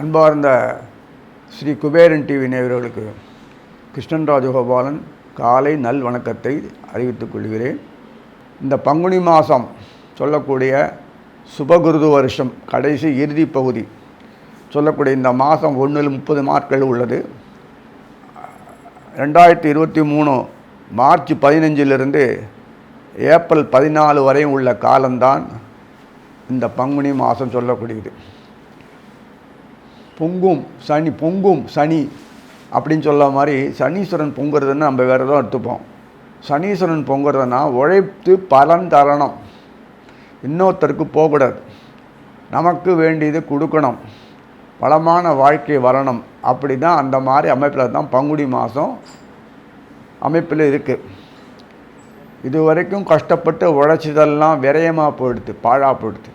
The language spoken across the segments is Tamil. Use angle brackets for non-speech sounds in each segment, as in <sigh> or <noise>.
அன்பார்ந்த ஸ்ரீ குபேரன் டிவி நேயர்களுக்கு கிருஷ்ணன் ராஜகோபாலன் காலை நல் வணக்கத்தை அறிவித்துக் கொள்கிறேன். இந்த பங்குனி மாதம் சொல்லக்கூடிய சுபகுருது வருஷம் கடைசி இறுதி பகுதி சொல்லக்கூடிய இந்த மாதம் ஒன்றில் முப்பது நாட்கள் உள்ளது. ரெண்டாயிரத்தி இருபத்தி மூணு மார்ச் பதினஞ்சிலிருந்து ஏப்ரல் பதினாலு வரையும் உள்ள காலம்தான் இந்த பங்குனி மாதம் சொல்லக்கூடியது. பொங்கும் சனி பொங்கும் சனி அப்படின்னு சொல்ல மாதிரி சனீஸ்வரன் பொங்குறதுன்னு நம்ம வேறு எதுவும் எடுத்துப்போம். சனீஸ்வரன் பொங்குறதுன்னா உழைத்து பலன் தரணும். இன்னொருத்தருக்கு போகக்கூடாது. நமக்கு வேண்டியது கொடுக்கணும். வளமான வாழ்க்கை வரணும். அப்படி தான் அந்த மாதிரி அமைப்பில் தான் பங்குடி மாதம் அமைப்பில் இருக்குது இது வரைக்கும் கஷ்டப்பட்டு உழைச்சதெல்லாம் விரயமாக போயிடுது பாழாக போயிடுது.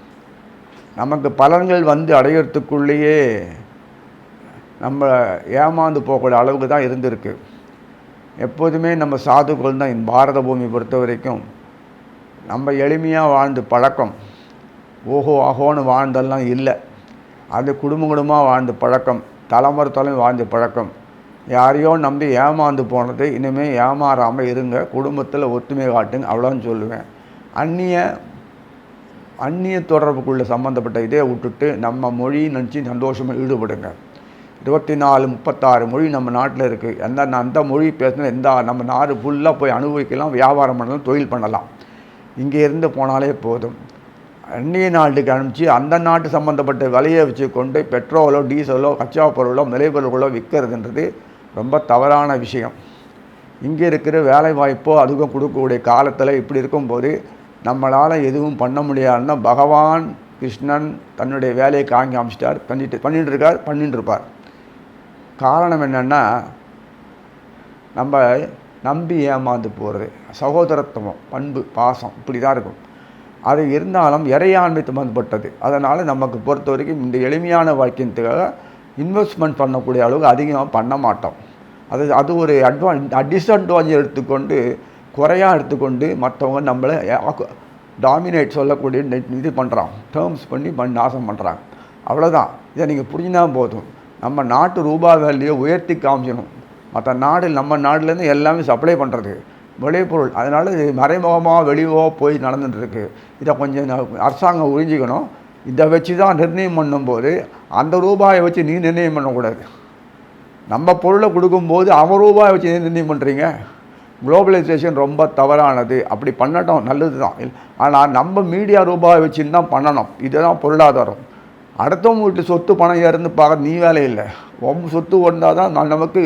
நமக்கு பலன்கள் வந்து அடையிறதுக்குள்ளேயே நம்ம ஏமாந்து போகக்கூடிய அளவுக்கு தான் இருந்திருக்கு. எப்போதுமே நம்ம சாதுக்கள் தான் இந்த பாரத பூமி பொறுத்த வரைக்கும். நம்ம எளிமையாக வாழ்ந்து பழக்கம். ஓஹோ ஆஹோன்னு வாழ்ந்தெல்லாம் இல்லை. அது குடும்ப குடும்பமாக வாழ்ந்து பழக்கம். தலைமுறை தலைமை வாழ்ந்து பழக்கம். யாரையோ நம்பி ஏமாந்து போனது இனிமேல் ஏமாறாமல் இருங்க குடும்பத்தில் ஒற்றுமை காட்டுங்க அவ்வளோன்னு சொல்லுவேன். அந்நிய அந்நிய தொடர்புக்குள்ள சம்மந்தப்பட்ட இதே விட்டுட்டு நம்ம மொழி நினச்சி சந்தோஷமாக ஈடுபடுங்க. இருபத்தி நாலு முப்பத்தாறு மொழி நம்ம நாட்டில் இருக்குது எந்த அந்த மொழி பேசினா எந்த நம்ம நாடு ஃபுல்லாக போய் அனுபவிக்கலாம் வியாபாரம் பண்ணலாம் தொழில் பண்ணலாம். இங்கே இருந்து போனாலே போதும். அந்நிய நாட்டுக்கு அனுப்பிச்சு அந்த நாட்டு சம்மந்தப்பட்ட விலையை வச்சு கொண்டு பெட்ரோலோ டீசலோ கச்சா பொருளோ நிலைப்பொருள்களோ விற்கிறதுன்றது ரொம்ப தவறான விஷயம். இங்கே இருக்கிற வேலை வாய்ப்போ அதுக்கும் கொடுக்கக்கூடிய காலத்தில் இப்படி இருக்கும்போது நம்மளால் எதுவும் பண்ண முடியாதுன்னா பகவான் கிருஷ்ணன் தன்னுடைய வேலையை காங்கி அமைச்சிட்டார். பண்ணிட்டு பண்ணிட்டு இருக்கார் பண்ணிட்டு இருப்பார் காரணம் என்னென்னா நம்ம நம்பி ஏமாந்து போகிறது சகோதரத்துவம் பண்பு பாசம் இப்படி தான் இருக்கும். அது இருந்தாலும் இறையாண்மை சம்மந்தப்பட்டது அதனால் நமக்கு பொறுத்த வரைக்கும் இந்த எளிமையான வாக்கியத்துக்காக இன்வெஸ்ட்மெண்ட் பண்ணக்கூடிய அளவுக்கு அதிகமாக பண்ண மாட்டோம். அது அது ஒரு அட்வான் டிஸ்அட்வான்டேஜ் எடுத்துக்கொண்டு குறையாக எடுத்துக்கொண்டு மற்றவங்க நம்மளை டாமினேட் சொல்லக்கூடிய இது பண்ணுறான் டேர்ம்ஸ் பண்ணி பண்ணி நாசம் பண்ணுறாங்க அவ்வளோதான் இதை நீங்கள் புரிஞ்சினா போதும். நம்ம நாட்டு ரூபா வேல்யூ உயர்த்தி காமிச்சணும் மற்ற நாடு நம்ம நாட்டிலேருந்து எல்லாமே சப்ளை பண்ணுறது விளைபொருள். அதனால் இது மறைமுகமாக வெளியோ போய் நடந்துட்டுருக்கு. இதை கொஞ்சம் அரசாங்கம் உறிஞ்சிக்கணும். இதை வச்சு தான் நிர்ணயம் பண்ணும்போது அந்த ரூபாயை வச்சு நீ நிர்ணயம் பண்ணக்கூடாது. நம்ம பொருளை கொடுக்கும்போது அவன் ரூபாயை வச்சு நிர்ணயம் பண்ணுறீங்க குளோபலைசேஷன் ரொம்ப தவறானது. அப்படி பண்ணட்டும் நல்லது தான் ஆனால் நம்ம மீடியா ரூபாயை வச்சுன்னு தான் பண்ணணும். இதுதான் பொருளாதாரம். அடுத்தவங்க வீட்டு சொத்து பணம் இறந்து பார்க்க நீ வேலை இல்லை. உன் சொத்து வந்தால் தான் நான் நமக்கு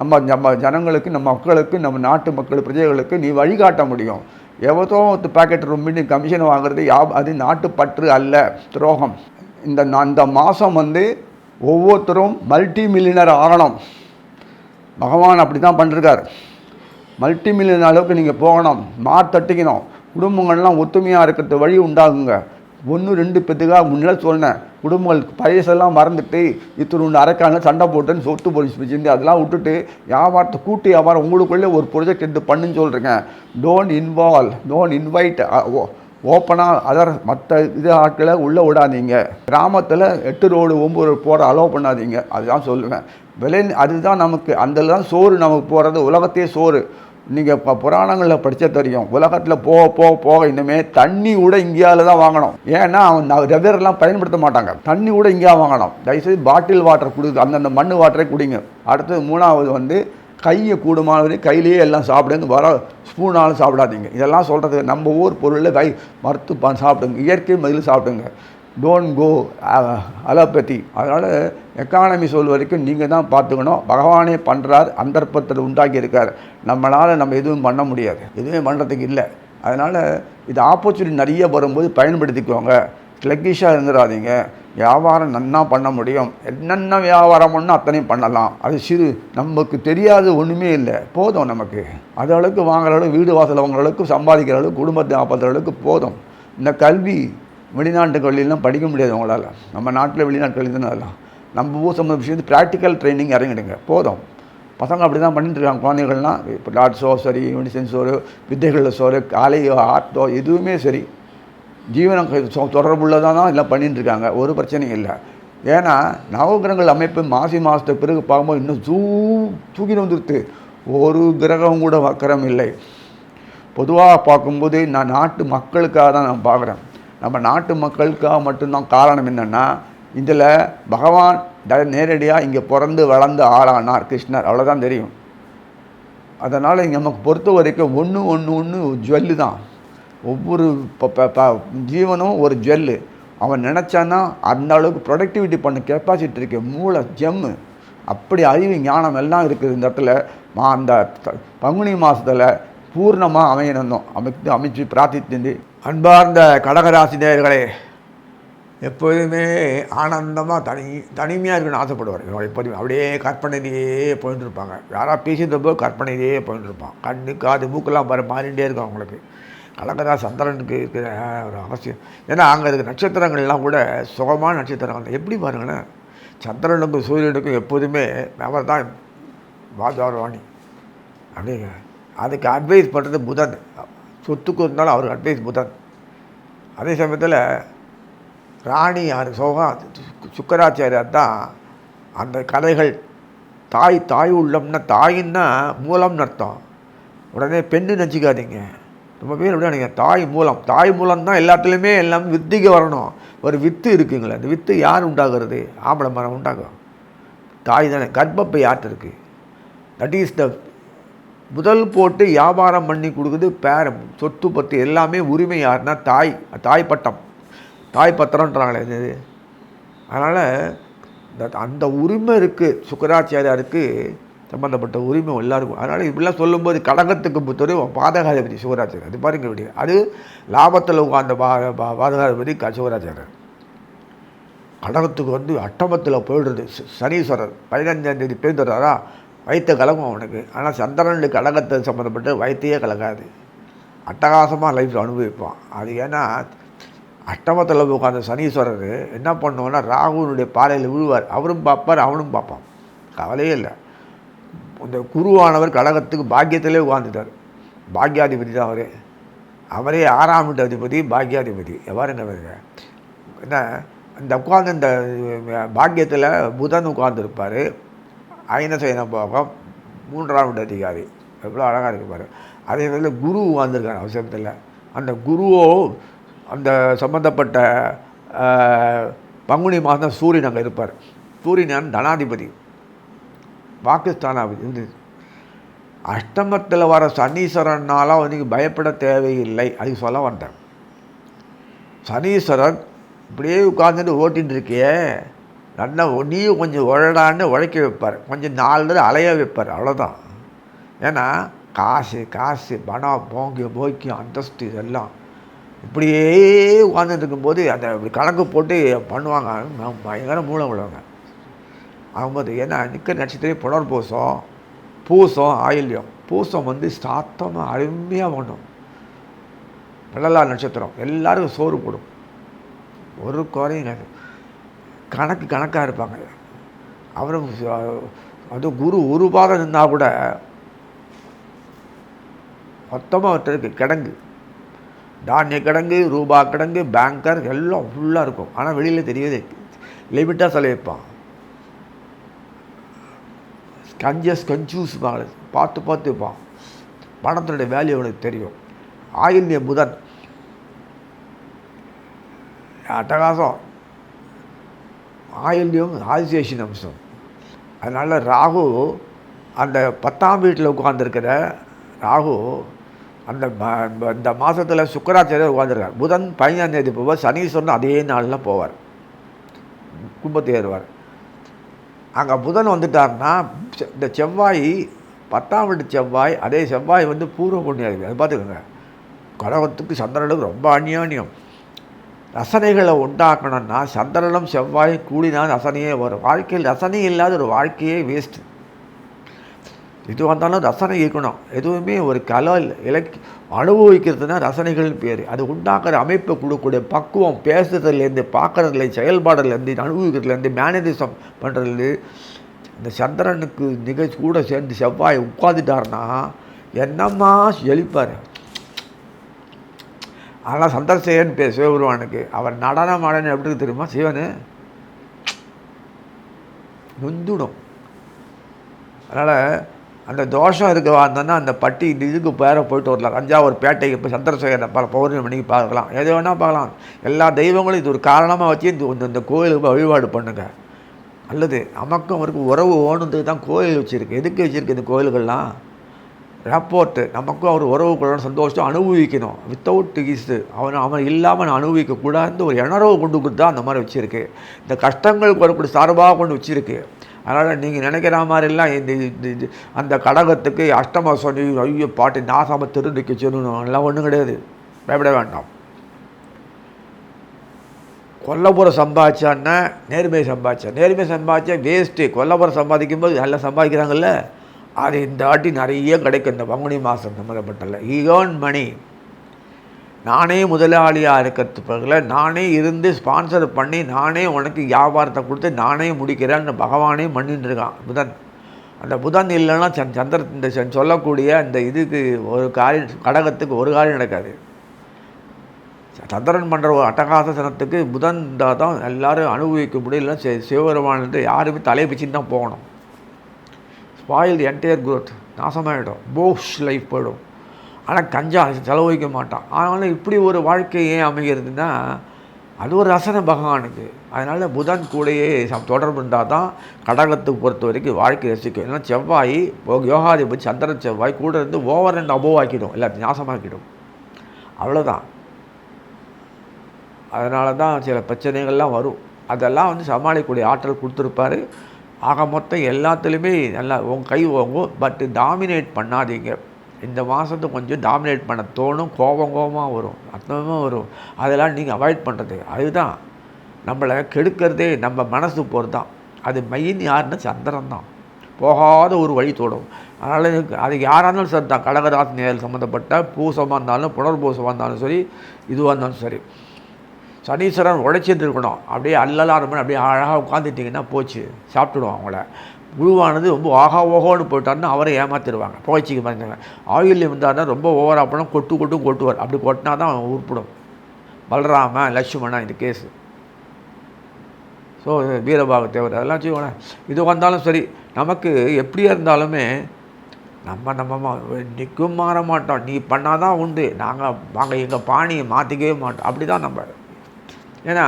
நம்ம நம்ம ஜனங்களுக்கு நம்ம மக்களுக்கு நம்ம நாட்டு மக்கள் பிரஜைகளுக்கு நீ வழிகாட்ட முடியும். எவ்வளோ பேக்கெட் ரொம்ப நீ கமிஷன் வாங்குறது யா அது நாட்டுப்பற்று அல்ல துரோகம். இந்த நான் இந்த மாதம் வந்து ஒவ்வொருத்தரும் மல்டி மில்லியனர் ஆகணும். பகவான் அப்படி தான் பண்ணிருக்கார். மல்டி மில்லியன் அளவுக்கு நீங்கள் போகணும் மாத்தட்டிக்கணும் குடும்பங்கள்லாம் ஒத்துமையாக இருக்கிறது வழி உண்டாகுங்க. ஒன்று ரெண்டு பேத்துக்காக முன்னாடி சொன்னேன். குடும்பங்கள் பழசெல்லாம் மறந்துட்டு இத்தனை அரைக்கான சண்டை போட்டுன்னு சொத்து போலீஸ் வச்சிருந்து அதெல்லாம் விட்டுட்டு வியாபாரத்தை கூட்டி வியாபாரம் உங்களுக்குள்ளே ஒரு ப்ரொஜெக்ட் எடுத்து பண்ணுன்னு சொல்கிறேங்க டோன்ட் இன்வால்வ் டோன்ட் இன்வைட் ஓ ஓப்பனாக அதர் மற்ற இது ஆட்களை உள்ளே விடாதீங்க. கிராமத்தில் எட்டு ரோடு ஒம்பது ரோடு போகிற அலோவ் பண்ணாதீங்க. அதுதான் சொல்லுவேன். விலை அதுதான் நமக்கு அந்த தான் சோறு நமக்கு போகிறது உலகத்தையே சோறு. நீங்கள் இப்போ புராணங்களில் படித்த தெரியும். உலகத்தில் போக போக போக இனிமேல் தண்ணி கூட இங்கேயாவில் தான் வாங்கணும். ஏன்னா அவன் ரெவரெல்லாம் பயன்படுத்த மாட்டாங்க. தண்ணி கூட இங்கேயா வாங்கணும். தயவுசெய்து பாட்டில் வாட்டர் கொடுக்குது அந்தந்த மண் வாட்டரை குடிங்க. அடுத்தது மூணாவது வந்து கையை கூடுமானது கையிலேயே எல்லாம் சாப்பிடுங்க வர ஸ்பூனாலும் சாப்பிடாதீங்க. இதெல்லாம் சொல்கிறது நம்ம ஊர் பொருளில் கை மறுத்து பா- சாப்பிடுங்க இயற்கை மதில் சாப்பிடுங்க. டோன்ட் கோ அலோபதி அதனால் எக்கானமி சொல் வரைக்கும் நீங்கள் தான் பார்த்துக்கணும். பகவானே பண்ணுறார் அந்தர்ப்பத்தில் உண்டாக்கி இருக்கார். நம்மளால் நம்ம எதுவும் பண்ண முடியாது. எதுவுமே பண்ணுறதுக்கு இல்லை. அதனால் இது ஆப்பர்ச்சுனிட்டி நிறைய வரும்போது பயன்படுத்திக்கோங்க. ஸ்லக்கிஷாக இருந்துடாதீங்க வியாபாரம் நன்னா பண்ண முடியும். என்னென்ன வியாபாரம் பண்ணால் அத்தனையும் பண்ணலாம். அது சிறு நமக்கு தெரியாது ஒன்றுமே இல்லை. போதும் நமக்கு. அது அளவுக்கு வாங்குற அளவுக்கு வீடு வாசல் வாங்குற அளவுக்கு சம்பாதிக்கிற அளவுக்கு குடும்பத்தை காப்பாற்றுற அளவுக்கு போதும். இந்த கல்வி வெளிநாட்டு கல்வியெல்லாம் படிக்க முடியாது உங்களால். நம்ம நாட்டில் வெளிநாட்டு கல்வி தானே அதெல்லாம். நம்ம ஊர் சம்மந்த விஷயத்து ப்ராக்டிக்கல் ட்ரைனிங் இறங்கிடுங்க. போதும். பசங்க அப்படி தான் பண்ணிட்டு இருக்காங்க. குழந்தைகள்லாம் இப்போ டாட்ஸோ சரி மெடிசன்ஸோ வித்தைகளில் சோறு காலையோ ஆர்ட்டோ எதுவுமே சரி. ஜீவனம் தொடர்புள்ளதான்? தான் எல்லாம் பண்ணிட்டுருக்காங்க ஒரு பிரச்சனையும் இல்லை. ஏன்னா நவகிரகங்கள் அமைப்பு மாசி மாதத்துக்கு பிறகு பார்க்கும்போது இன்னும் தூ தூக்கிட்டு வந்துருது ஒரு கிரகம் கூட வக்கரம் இல்லை. பொதுவாக பார்க்கும்போது நான் நாட்டு மக்களுக்காக தான் நான் பார்க்குறேன். நம்ம நாட்டு மக்களுக்காக மட்டும்தான் காரணம் என்னென்னா இதில் பகவான் ட நேரடியாக இங்கே பிறந்து வளர்ந்து ஆளானார் கிருஷ்ணர். அவ்வளோதான் தெரியும். அதனால் நமக்கு பொறுத்த வரைக்கும் ஒன்று ஒன்று ஒன்று ஜுவல்லு தான். ஒவ்வொரு ஜீவனும் ஒரு ஜெல்லு. அவன் நினச்சான்னா அந்த அளவுக்கு ப்ரொடக்டிவிட்டி பண்ண கெப்பாசிட்டி இருக்கு. மூளை ஜெம்மு அப்படி அறிவு ஞானம் எல்லாம் இருக்குது இந்த இடத்துல. மா அந்த பங்குனி மாதத்தில் பூர்ணமாக அமையணும். அமைத்து அமைச்சு பிரார்த்தித்து அன்பார்ந்த கடகராசி நேர்களே எப்போதுமே ஆனந்தமாக தனி தனிமையாக இருக்கணும்னு ஆசைப்படுவார். இவங்க எப்போதுமே அப்படியே கற்பனையிலேயே போயிட்டு இருப்பாங்க. யாராவது பேசிட்டு போது கற்பனையிலேயே போயிட்டு இருப்பான். கண்ணு காது மூக்கெல்லாம் பாரு மாறிகிட்டே இருக்கும் அவங்களுக்கு. கலங்கரா சந்திரனுக்கு இருக்கிற ஒரு அவசியம். ஏன்னா அங்கே இருக்க நட்சத்திரங்கள்லாம் கூட சுகமான நட்சத்திரங்கள். எப்படி பாருங்கன்னா சந்திரனுக்கும் சூரியனுக்கும் எப்போதுமே அவர் தான் வாஜாரவாணி அப்படிங்க. அதுக்கு அட்வைஸ் பண்ணுறது புதன். சொத்துக்கு இருந்தாலும் அவருக்கு அட்வைஸ் புதன். அதே சமயத்தில் ராணி யார்? சோகா சுக்கராச்சாரியார் தான் அந்த கதைகள். தாய் தாய் உள்ளம்னா தாயின்னா மூலம்னு அர்த்தம். உடனே பெண்ணு நினச்சிக்காதீங்க நம்ம பேர் எப்படி நினைக்க தாய் மூலம் தாய் மூலம் தான் எல்லாத்துலேயுமே எல்லாம் வித்திக்கு வரணும். ஒரு வித்து இருக்குங்களே அந்த வித்து யார் உண்டாகிறது ஆம்பளை மரம் உண்டாகும் தாய் தானே கர்ப்பப்பை யார்ட்டு இருக்குது தட் இஸ் த முதல் போட்டு வியாபாரம் பண்ணி கொடுக்குது பேரம் சொத்து பத்து எல்லாமே உரிமை யாருன்னா தாய் தாய் பட்டம் தாய் பத்திரன்றாங்களே இது அதனால் அந்த உரிமை இருக்குது சுக்கராச்சாரியாருக்கு. சம்மந்தப்பட்ட உரிமை எல்லாருக்கும். அதனால் இப்படிலாம் சொல்லும்போது கடகத்துக்கு பொறுத்தவரை பாதகாதிபதி சிவராஜர் அது பாருங்க இப்படி. அது லாபத்தில் உட்கார்ந்த பா பா- பாதகாதிபதி க சுக்கராச்சாரியர் கடகத்துக்கு வந்து அட்டமத்தில் போயிடுறது. சனீஸ்வரர் பதினஞ்சாம் தேதி பேர்ந்துடுறாரா வைத்த கலங்கும் அவனுக்கு. ஆனால் சந்திரனுக்கு கடகத்தை சம்மந்தப்பட்ட வயிற்றையே கலங்காது அட்டகாசமாக லைஃப் அனுபவிப்பான். அது ஏன்னா அட்டமத்தில் உட்காந்த சனீஸ்வரர் என்ன பண்ணுவோன்னா ராகுனுடைய பாறையில் விழுவார். அவரும் பார்ப்பார் அவனும் பார்ப்பான். கவலையே இல்லை. இந்த குருவானவர் கழகத்துக்கு பாக்கியத்திலே உட்காந்துட்டார் பாக்யாதிபதி தான் அவர். அவரே ஆறாம் வீட்டு அதிபதி பாக்யாதிபதி எவ்வாறு என்ன என்ன இந்த உட்கார்ந்து இந்த பாக்கியத்தில் புதன் உட்கார்ந்துருப்பார். ஐனசைன போகம் மூன்றாம் வீட்டு அதிகாரி. எவ்வளோ அழகாக இருப்பார் அதே நேரத்தில் குரு உட்காந்துருக்காரு அவசரத்தில். அந்த குருவோ அந்த சம்மந்தப்பட்ட பங்குனி மாதம் சூரியன் அங்கே இருப்பார். சூரியன் தனாதிபதி. பாகிஸ்தானாதிபதி இது அஷ்டமத்தில் வர சனீஸ்வரன்னாலாம் வந்து பயப்பட தேவையில்லை. அது சொல்ல வந்தேன். சனீஸ்வரன் இப்படியே உட்காந்துட்டு ஓட்டின்னு இருக்கியே நல்லா நீயும் கொஞ்சம் உழடான்னு உழைக்க வைப்பார். கொஞ்சம் நாலு தடவை அலைய வைப்பார். அவ்வளோதான் ஏன்னா காசு காசு பணம் போங்கியம் போக்கியம் அந்தஸ்து இதெல்லாம் இப்படியே உட்காந்துட்டு இருக்கும்போது அந்த அப்படி கணக்கு போட்டு பண்ணுவாங்க. பயங்கர மூளை உள்ளவங்க. ஆகும்போது ஏன்னா நிற்க நட்சத்திரம் புனர் பூசம். பூசம் ஆயில்யம். பூசம் வந்து சாத்தமாக அருமையாக பண்ணும். பிள்ளலா நட்சத்திரம். எல்லாருக்கும் சோறு போடும். ஒரு குறையும் கிடையாது. கணக்கு கணக்காக இருப்பாங்க. அவரும் அது குரு ஒரு பாதம் நின்னால் கூட மொத்தமாக ஒருத்தருக்கு கிடங்கு. தானிய கிடங்கு ரூபா கிடங்கு பேங்கர் எல்லாம் ஃபுல்லாக இருக்கும். ஆனால் வெளியில் தெரியவே லிமிட்டாக செலவிப்பான் கன்ஜஸ் கன்ஃபியூஸ் பார்த்து பார்த்து வைப்பான் பணத்தினுடைய வேல்யூ அவனுக்கு தெரியும். ஆயில்ய புதன் அட்டகாசம். ஆயில்யம் ஆதிசேஷன் அம்சம் அதனால் ராகு அந்த பத்தாம் வீட்டில் உட்காந்துருக்கிற ராகு அந்த இந்த மாதத்தில் சுக்கராச்சாரியர் உட்காந்துருக்கார் புதன் பதினஞ்சாம் தேதி போவார். சனீஸ்வரன் அதே நாளில் போவார். கும்பத்து ஏறுவார். அங்கே புதன் வந்துட்டார்னா இந்த செவ்வாய் பத்தாம் வீட்டு செவ்வாய் அதே செவ்வாய் வந்து பூர்வ புண்ணியாதிபதி அது பார்த்துக்கோங்க. கடகத்துக்கு சந்திரனுக்கு ரொம்ப அந்யோன்யம். ரசனைகளை உண்டாக்கணும்னா சந்திரனும் செவ்வாய் கூடினால் ரசனையே வரும். வாழ்க்கையில் ரசனை இல்லாத ஒரு வாழ்க்கையே வேஸ்ட்டு எது வந்தாலும் ரசனை இருக்கணும் எதுவுமே ஒரு கலை இலக்கி அனுபவிக்கிறதுனா ரசனைகள்னு பேர். அது உண்டாக்குற அமைப்பை கொடுக்கக்கூடிய பக்குவம் பேசுறதுலேருந்து பார்க்குறதுலேருந்து செயல்பாடுலேருந்து அனுபவிக்கிறதுலேருந்து மேனரிசம் பண்ணுறதுலேருந்து இந்த சந்திரனுக்கு நிகழ்ச்சி கூட சேர்ந்து செவ்வாய் உட்காந்துட்டாருன்னா என்னம்மா எழுப்பார் ஆனால் சந்திரசேகன் பேர் சிவபெருமானுக்கு. அவர் நடனம் ஆடணும் எப்படி தெரியுமா சிவனு? நொந்துடும். அதனால் அந்த தோஷம் இருக்க வந்தோன்னா அந்த பட்டி இந்த இதுக்கு பேர போயிட்டு வரலாம். தஞ்சாவூர் பேட்டைக்கு இப்போ சந்திரசேகரன் பல பௌர்ணமி மணிக்கு பார்க்கலாம். எது வேணால் பார்க்கலாம். எல்லா தெய்வங்களும் இது ஒரு காரணமாக வச்சு இந்த இந்த- இந்த கோயிலுக்கு வழிபாடு பண்ணுங்கள் அல்லது நமக்கும் அவருக்கு உறவு ஓணுன்றதுக்கு தான் கோயில் வச்சுருக்கு. எதுக்கு வச்சுருக்கு இந்த கோயில்கள்லாம்? ரப்போர்ட்டு நமக்கும் அவர் உறவு கொள்ளணும் சந்தோஷம் அனுபவிக்கணும். வித்தவுட் இஸ் அவன் அவன் இல்லாமல் நான் அனுபவிக்கக்கூடாதுன்னு ஒரு இணர்வு கொண்டு கொடுத்தா அந்த மாதிரி வச்சுருக்கு. இந்த கஷ்டங்களுக்கு வரக்கூடிய சார்பாக கொண்டு வச்சுருக்கு. அதனால் நீங்கள் நினைக்கிற மாதிரிலாம் இந்த இது- அந்த கடகத்துக்கு அஷ்டம சொல்லி ஐயோ பாட்டு நாசாம திருந்திக்க சொல்லணும். எல்லாம் ஒன்றும் கிடையாது. பயப்பட வேண்டாம். கொல்லப்புறம் சம்பாதிச்சான்னா நேர்மை சம்பாதிச்சா நேர்மை சம்பாதிச்சா வேஸ்ட்டு கொல்லப்புறம் சம்பாதிக்கும் போது நல்லா சம்பாதிக்கிறாங்கல்ல? அது இந்த ஆட்டி நிறைய கிடைக்கும். இந்த பங்குனி மாதம் சம்மந்தப்பட்டல ஈகோன் மணி. நானே முதலாளியாக இருக்கிறது பதில் நானே இருந்து ஸ்பான்சர் பண்ணி நானே உனக்கு வியாபாரத்தை கொடுத்து நானே முடிக்கிறேன்னு பகவானே பண்ணிட்டு இருக்கான் புதன். அந்த புதன் இல்லைன்னா சன் சந்திர இந்த சொல்லக்கூடிய அந்த இதுக்கு ஒரு காரியம் கடகத்துக்கு ஒரு காரியம் நடக்காது. சந்திரன் பண்ணுற ஒரு அட்டகாசனத்துக்கு புதன் இருந்தால் தான் எல்லோரும் அனுபவிக்க முடியல சிவபெருமானது யாருமே தலையை பிச்சுன்னு தான் போகணும். ஸ்பாயில் என்டையர் குரோத் நாசமாயிடும். போஷ் லைஃப் போயிடும். ஆனால் கஞ்சா செலவழிக்க மாட்டான். ஆனாலும் இப்படி ஒரு வாழ்க்கை ஏன் அமைகிறதுனா அது ஒரு ரசனை பகவானுக்கு. அதனால் புதன் கூடையே தொடர்பு இருந்தால் தான் கடகத்துக்கு பொறுத்த வரைக்கும் வாழ்க்கை ரசிக்கும். ஏன்னா செவ்வாய் யோகாதிபதி சந்திரன் செவ்வாய் கூட இருந்து ஓவர் அண்ட் அபோவ் ஆக்கிடும். எல்லாத்தையும் நாசமாக்கிடும் அவ்வளோதான் அதனால தான் சில பிரச்சனைகள்லாம் வரும். அதெல்லாம் வந்து சமாளிக்கக்கூடிய ஆற்றல் கொடுத்துருப்பாரு. ஆக மொத்தம் எல்லாத்துலேயுமே நல்லா உங்க கை ஓங்கும். பட் டாமினேட் பண்ணாதீங்க. இந்த மாதத்தை கொஞ்சம் டாமினேட் பண்ண தோணும் கோபம் கோபமாக வரும் அர்த்தமாக வரும். அதெல்லாம் நீங்கள் அவாய்ட் பண்ணுறது அதுதான். நம்மளை கெடுக்கிறதே நம்ம மனசு போகிறது தான் அது மெயின் யாருன்னா சந்திரன் தான் போகாத ஒரு வழி தோடும். அதனால் அது யாராக இருந்தாலும் சரி தான். கடகராசினியல் சம்மந்தப்பட்ட பூசமாக இருந்தாலும் புனர்பூசமாக இருந்தாலும் சரி இதுவாக இருந்தாலும் சரி. சனீஸ்வரன் உழைச்சிட்டு இருக்கணும். அப்படியே அல்லலாம் அப்படியே அழகாக உட்காந்துட்டிங்கன்னா போச்சு. சாப்பிட்டுடுவோம் அவங்கள. குருவானது ரொம்ப ஆகா ஓகோன்னு போயிட்டாருன்னா அவரை ஏமாத்திடுவாங்க. புகைச்சிக்கு பாருங்க. ஆயுள்யம் இருந்தார்னா ரொம்ப ஓவராக போனால் கொட்டு கொட்டும் கொட்டுவார். அப்படி கொட்டினா தான் அவன் உருப்பிடும். பலராம லட்சுமணா இந்த கேஸு ஸோ வீரபாக தேவர் அதெல்லாம் வச்சுக்கோங்களேன் இது வந்தாலும் சரி நமக்கு எப்படியா இருந்தாலுமே நம்ம நம்ம நிற்கும் மாற மாட்டோம். நீ பண்ணாதான் உண்டு. நாங்கள் நாங்கள் எங்கள் பாணியை மாற்றிக்கவே மாட்டோம். அப்படி தான் நம்ம. ஏன்னா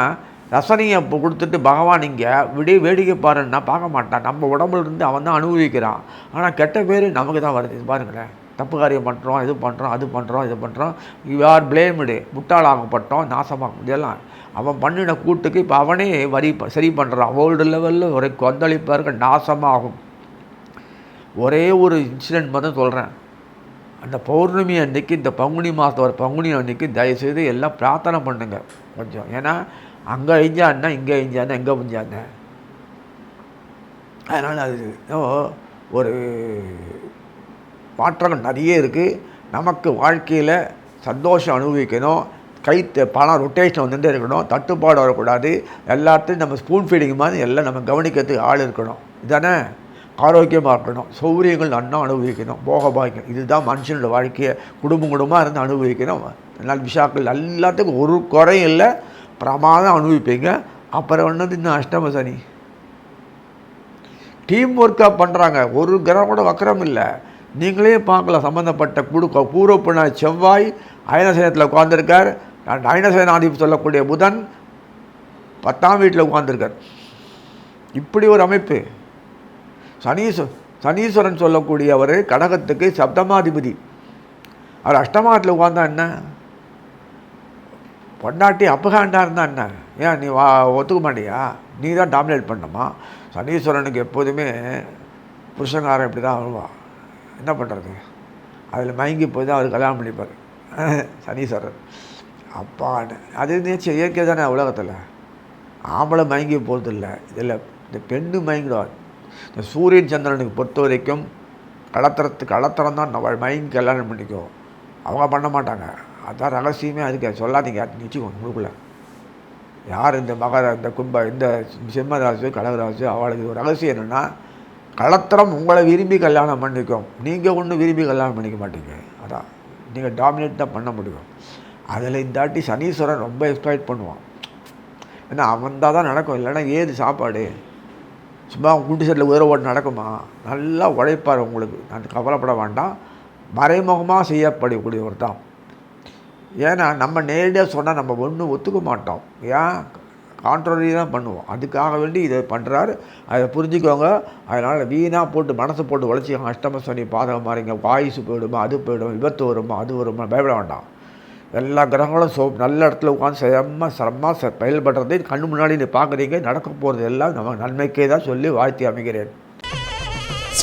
ரசனையை இப்போ கொடுத்துட்டு பகவான் இங்கே விடிய வேடிக்கை பாருன்னா பார்க்க மாட்டான். நம்ம உடம்புலேருந்து அவன் தான் அனுபவிக்கிறான். ஆனால் கெட்ட பேர் நமக்கு தான் வருது. இது பாருங்களேன். தப்பு காரியம் பண்ணுறோம் இது பண்ணுறோம் அது பண்ணுறோம் இது பண்ணுறோம் யூ ஆர் பிளேம்டு முட்டாளாகப்பட்டோம் நாசமாக இதெல்லாம் அவன் பண்ணின கூட்டுக்கு இப்போ அவனே வரி சரி பண்ணுறான் வேர்ல்டு லெவலில் ஒரு கொந்தளிப்பார்கள் நாசமாகும். ஒரே ஒரு இன்சிடென்ட் மட்டும் சொல்கிறேன் அந்த பௌர்ணமி அன்னைக்கு இந்த பங்குனி மாதம் ஒரு பங்குனி அன்னைக்கு தயவுசெய்து எல்லாம் பிரார்த்தனை பண்ணுங்கள் கொஞ்சம். ஏன்னா அங்கே எஞ்சான்னா இங்கே எஞ்சான்னா எங்கே புஞ்சாங்க அதனால் அது ஒரு மாற்றங்கள் நிறைய இருக்குது நமக்கு வாழ்க்கையில் சந்தோஷம் அனுபவிக்கணும். கை பணம் ரொட்டேஷன் வந்துட்டே இருக்கணும். தட்டுப்பாடு வரக்கூடாது. எல்லாத்தையும் நம்ம ஸ்பூன் ஃபீடிங் மாதிரி எல்லாம் நம்ம கவனிக்கிறதுக்கு ஆள் இருக்கணும். இதானே? ஆரோக்கியமாக இருக்கணும். சௌகரியங்கள் நன்னா அனுபவிக்கணும். போக பாய்க்கணும் இதுதான் மனுஷனோட வாழ்க்கையை குடும்பம் குடும்பமாக இருந்து அனுபவிக்கணும். நல்ல விஷாக்கள் எல்லாத்துக்கும் ஒரு குறையும் இல்லை. பிரமாதம் அனுபவிப்பீங்க. அப்புறம் ஒன்றது இன்னும் அஷ்டம சனி டீம் ஒர்க்காக பண்ணுறாங்க ஒரு கிரகம் கூட வக்கரம் இல்லை. நீங்களே பார்க்கலாம். சம்மந்தப்பட்ட குடு பூர்வப்புண செவ்வாய் அயனசேனத்தில் உட்காந்துருக்கார் அயனசேனாதிபதி சொல்லக்கூடிய புதன் பத்தாம் வீட்டில் உட்காந்துருக்கார் இப்படி ஒரு அமைப்பு. சனீஸ்வ சனீஸ்வரன் சொல்லக்கூடியவர் கடகத்துக்கு சப்தமாதிபதி. அவர் அஷ்டமாத்தில் உட்காந்தா என்ன? பொண்டாட்டி அப்பகாண்டா இருந்தால் என்ன? ஏன் நீ வா ஒத்துக்க மாட்டியா? நீ தான் டாமினேட் பண்ணணுமா சனீஸ்வரனுக்கு எப்போதுமே புருஷங்காரன் இப்படி தான் வருவா என்ன பண்ணுறது அதில் மயங்கி போய் தான் அவர் கல்யாணம் பண்ணிப்பார். <laughs> சனீஸ்வரன் அப்பான்னு. அது நேச்சு இயற்கை தானே உலகத்தில். ஆம்பளை மயங்கி போகிறது இல்லை இதில் இந்த பெண்ணு மயங்கிடுவார் இந்த சூரியன் சந்திரனுக்கு பொறுத்த வரைக்கும் கலத்திரத்துக்கு கலத்திரம் தான் நம்ம மயங்கி கல்யாணம் பண்ணிக்கோ அவங்க பண்ண மாட்டாங்க. அதான் ரகசியமே அதுக்கு. சொல்லாதீங்க. நிச்சயம் உங்களுக்குள்ள. யார் இந்த மகர இந்த கும்ப இந்த சிம்மராசு கடகராசு அவளுக்கு ஒரு ரகசியம் என்னென்னா கலத்திரம் உங்களை விரும்பி கல்யாணம் பண்ணிக்கும். நீங்கள் ஒன்றும் விரும்பி கல்யாணம் பண்ணிக்க மாட்டீங்க. அதான். நீங்கள் டாமினேட் தான் பண்ண முடியும். அதில் இந்தாட்டி சனீஸ்வரன் ரொம்ப எக்ஸ்பிளைட் பண்ணுவான். ஏன்னா அவன் தான் தான் நடக்கும். இல்லைன்னா ஏது சாப்பாடு? சும்மா குண்டு செட்டில் உதர ஓட்டு நடக்குமா? நல்லா உழைப்பார் உங்களுக்கு. நான் கவலைப்பட வேண்டாம். மறைமுகமாக செய்யப்படக்கூடியவர் தான். ஏன்னா நம்ம நேரடியாக சொன்னால் நம்ம ஒன்றும் ஒத்துக்க மாட்டோம். ஏன்? கான்ட்ரரி தான் பண்ணுவோம். அதுக்காக வேண்டி இதை பண்ணுறாரு அதை புரிஞ்சுக்கோங்க. அதனால் வீணாக போட்டு மனசை போட்டு உழைச்சிக்கோங்க அஷ்டம சனி பாதகம் மாறிங்க வாயுசு போயிடுமா அது போயிடும் விபத்து வருமா அது வருமா பயப்பட வேண்டாம். எல்லா கிரகங்களும் சோ நல்ல இடத்துல உட்காந்து செம்ம சிரமமாக செயல்படுறதை கண்ணு முன்னாடி நீ பார்க்குறீங்க. நடக்க போகிறது எல்லாம் நம்ம நன்மைக்கே தான் சொல்லி வாழ்த்தி அமைகிறேன்